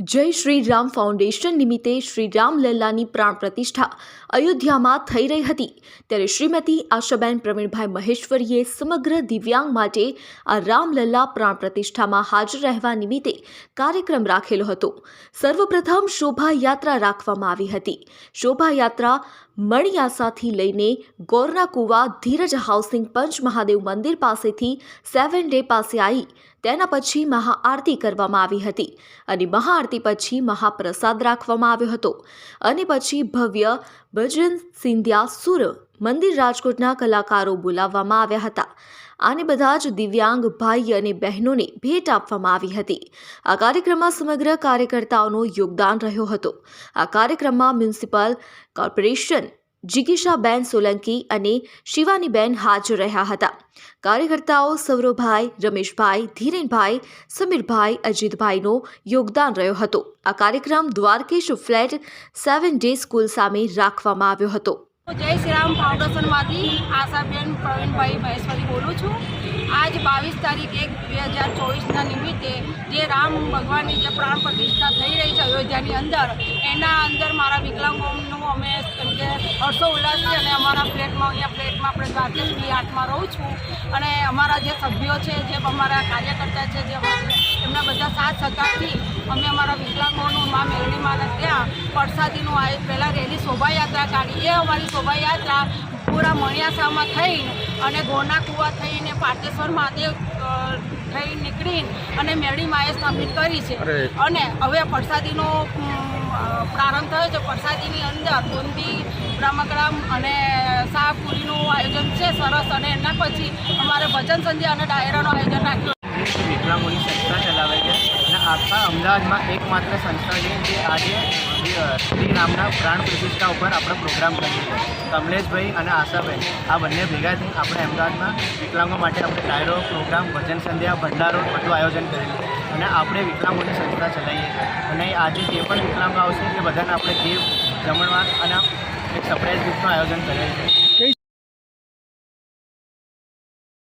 જય શ્રી રામ ફાઉન્ડેશન નિમિત્તે શ્રી રામલલ્લાની પ્રાણ પ્રતિષ્ઠા અયોધ્યામાં થઈ રહી હતી. ત્યારે શ્રીમતી આશાબેન પ્રવીણભાઈ મહેશ્વરીએ સમગ્ર દિવ્યાંગ માટે આ રામલલ્લા પ્રાણ પ્રતિષ્ઠામાં હાજર રહેવા નિમિત્તે કાર્યક્રમ રાખેલો હતો. સર્વપ્રથમ શોભાયાત્રા રાખવામાં આવી હતી. શોભાયાત્રા મણિયાસાથી લઈને ગોરના કુવા ધીરજ હાઉસિંગ પંચ મહાદેવ મંદિર પાસેથી સેવન ડે પાસે આવી તેના પછી મહાઆરતી કરવામાં આવી હતી. અને મહાઆરતી પછી મહાપ્રસાદ રાખવામાં આવ્યો હતો. અને પછી ભવ્ય ભજન સિંધ્યા સુર મંદિર રાજકોટના કલાકારો બોલાવવામાં આવ્યા હતા. આને બધા જ દિવ્યાંગ ભાઈ અને બહેનોને ભેટ આપવામાં આવી હતી. આ કાર્યક્રમમાં સમગ્ર કાર્યકર્તાઓનો યોગદાન રહ્યો હતો. આ કાર્યક્રમમાં મ્યુનિસિપલ કોર્પોરેશન જિગીશાબેન સોલંકી અને શિવાનીબેન હાજર રહ્યા હતા. કાર્યકર્તાઓ સૌરવભાઈ રમેશભાઈ, ધીરેનભાઈ, સમીરભાઈ, અજીતભાઈનો યોગદાન રહ્યો હતો. આ કાર્યક્રમ Dwarkesh flat seven day school સામે રાખવામાં આવ્યો હતો. જય શ્રી રામ ફાઉન્ડેશનમાંથી આશાબેન પ્રવીણભાઈ મહેશ્વરી બોલું છું. આજ બાવીસ તારીખ એક બે હજાર ચોવીસના નિમિત્તે જે રામ ભગવાનની જે પ્રાણ પ્રતિષ્ઠા થઈ રહી છે અયોધ્યાની અંદર, એના અંદર મારા વિકલાંગોનું અમે કેમ કે હર્ષો ઉલ્લાસથી અને અમારા ફ્લેટમાં, અહીંયા ફ્લેટમાં આપણે દ્વારકેશ બી આઠમાં રહું છું. અને અમારા જે સભ્યો છે, જે અમારા કાર્યકર્તા છે, જે એમના બધા સાથ સહકારથી અમે અમારા વિકલાંગોનું મા મેરડીમાં ત્યાં પ્રસાદીનું આયોજન પહેલાં રેલી શોભાયાત્રા કાઢી. એ અમારી શોભાયાત્રા પૂરા મણિયાસામાં થઈને અને ગોના કુવા થઈને પાટેશ્વર મહાદેવ થઈ નીકળી અને મેળી માએ સ્થાપિત કરી છે. અને હવે પ્રસાદીનો પ્રારંભ થયો છે. પ્રસાદીની અંદર બુંદી રમકડામ અને શાહપુરીનું આયોજન છે. સરસ. અને એના પછી અમારે ભજન સંધ્યા અને ડાયરાનું આયોજન રાખ્યું. વિકલાંગોની સંસ્થા આખા અમદાવાદમાં એકમાત્ર સંસ્થા છે જે આજે શ્રી નામના પ્રાણ પ્રતિષ્ઠા ઉપર આપણે પ્રોગ્રામ કરીએ છીએ કમલેશભાઈ અને આશાબેન, આ બંને ભેગા થઈ આપણે અમદાવાદમાં વિકલાંગો માટે આપણે ડાયરો પ્રોગ્રામ, ભજન સંધ્યા, ભંડારો બધું આયોજન કરેલું અને આપણે વિકલાંગોની સંસ્થા ચલાવીએ અને આજે જે પણ વિકલાંગો આવશે એ બધાને આપણે જે જમણવાર અને એક સરપ્રાઇઝ ગિફ્ટનું આયોજન કરેલ છે.